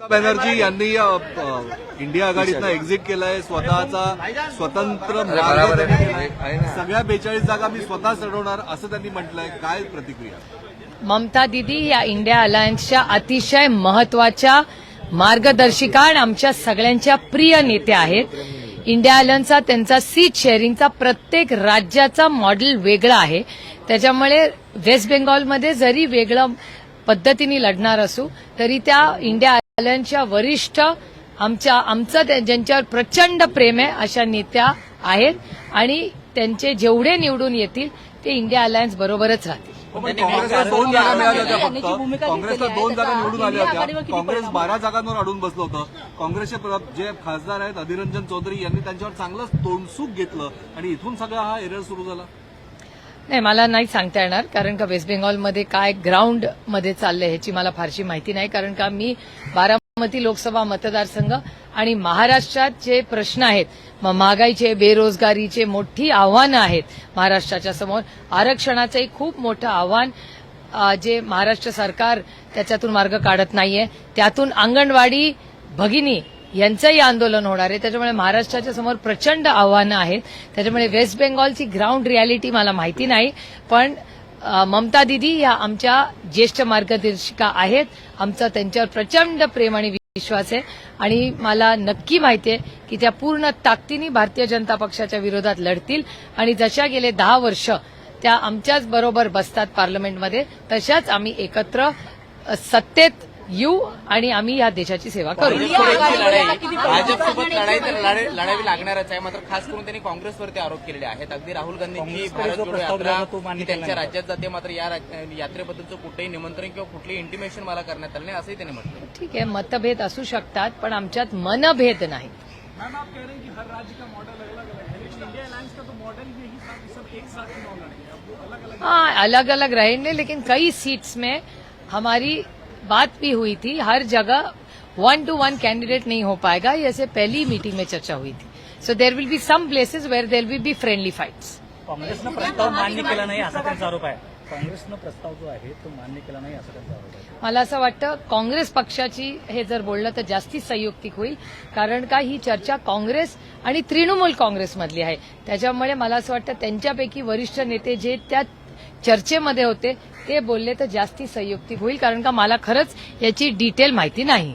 बॅनर्जी यांनी India आघाडीतनं exit केलंय स्वतःचा स्वतंत्र. सगळ्या बेचाळीस जागा मी स्वतः चढवणार असं त्यांनी म्हटलंय. काय प्रतिक्रिया? ममता दिदी या इंडिया अलायन्सच्या अतिशय महत्त्वाच्या मार्गदर्शिका आणि आमच्या सगळ्यांच्या प्रिय नेत्या आहेत. इंडिया अलायन्सचा त्यांचा सीट शेअरिंगचा प्रत्येक राज्याचा मॉडेल वेगळा आहे. त्याच्यामुळे वेस्ट बेंगॉलमध्ये जरी वेगळं पद्धतीने लढणार असू तरी त्या इंडिया अलायन्सच्या वरिष्ठ आमच्या आमचं ज्यांच्यावर प्रचंड प्रेम आहे अशा नेत्या आहेत. आणि त्यांचे जेवढे निवडून येतील ते इंडिया अलायन्स बरोबरच राहतील. पण काँग्रेसला दोन जागा निवडून आल्या होत्या. काँग्रेस बारा जागांवर अडून बसलं होतं. काँग्रेसचे जे खासदार आहेत अधिरंजन चौधरी यांनी त्यांच्यावर चांगलंच तोंडसूक घेतलं आणि इथून सगळा हा एरर सुरू झाला. नाही मला नाही सांगता येणार कारण का वेस्ट बेंगॉलमध्ये काय ग्राउंडमध्ये चाललंय ह्याची मला फारशी माहिती नाही कारण का मी बारामती लोकसभा मतदारसंघ आणि महाराष्ट्रात जे प्रश्न आहेत म- महागाईचे बेरोजगारीचे मोठी आव्हानं आहेत महाराष्ट्राच्या समोर. आरक्षणाचंही खूप मोठं आव्हान जे महाराष्ट्र सरकार त्याच्यातून मार्ग काढत नाहीये. त्यातून अंगणवाडी भगिनी यांचंही आंदोलन होणार आहे. त्याच्यामुळे महाराष्ट्राच्या समोर प्रचंड आव्हानं आहेत. त्याच्यामुळे वेस्ट बेंगॉलची ग्राउंड रियालिटी मला माहिती नाही. पण ममता दिदी या आमच्या ज्येष्ठ मार्गदर्शिका आहेत. आमचा त्यांच्यावर प्रचंड प्रेम आणि विश्वास आहे. आणि मला नक्की माहिती आहे की त्या पूर्ण ताकदीने भारतीय जनता पक्षाच्या विरोधात लढतील. आणि जशा गेले दहा वर्ष त्या आमच्याच बरोबर बसतात पार्लमेंटमध्ये तशाच आम्ही एकत्र सत्तेत येऊ आणि आम्ही या देशाची सेवा करू. भाजपसोबत लढाई. तर लढाई- लढावी लागणारच आहे. मात्र खास करून त्यांनी काँग्रेसवरती आरोप केलेले आहेत. अगदी राहुल गांधींची भारत जोडो यात्रा ही त्यांच्या राज्यात जाते. मात्र या यात्रेबद्दलचं कुठेही निमंत्रण किंवा कुठलेही इंटिमेशन मला करण्यात आलं नाही असंही त्यांनी म्हटलं. ठीक आहे मतभेद असू शकतात पण आमच्यात मनभेद नाही. मैम आप कह रहे हैं कि हर राज्य का मॉडल अलग अलग है। लेकिन इंडिया अलायंस का तो मॉडल यही था कि सब एक साथ चुनाव लड़ेंगे अब वो अलग अलग हाँ अलग अलग रहेंगे लेकिन कई सीट्स में हमारी बात भी हुई थी हर जगह वन टू वन कैंडिडेट नहीं हो पाएगा ये ऐसे पहली मीटिंग में चर्चा हुई थी। So there will be some places where there will be friendly fights काँग्रेसनं प्रस्ताव मान्य केला नाही असा त्यांचा आरोप आहे. काँग्रेसनं प्रस्ताव जो आहे तो मान्य केला नाही असा त्यांचा आरोप आहे. मला असं वाटतं काँग्रेस पक्षाची हे जर बोललं तर जास्ती संयुक्तिक होईल. कारण का ही चर्चा काँग्रेस आणि तृणमूल काँग्रेसमधली आहे. त्याच्यामुळे मला असं वाटतं त्यांच्यापैकी वरिष्ठ नेते जे त्या चर्चेमध्ये होते. ते बोलले तर जास्ती संयुक्तिक होईल कारण का मला खरंच याची डिटेल माहिती नाही.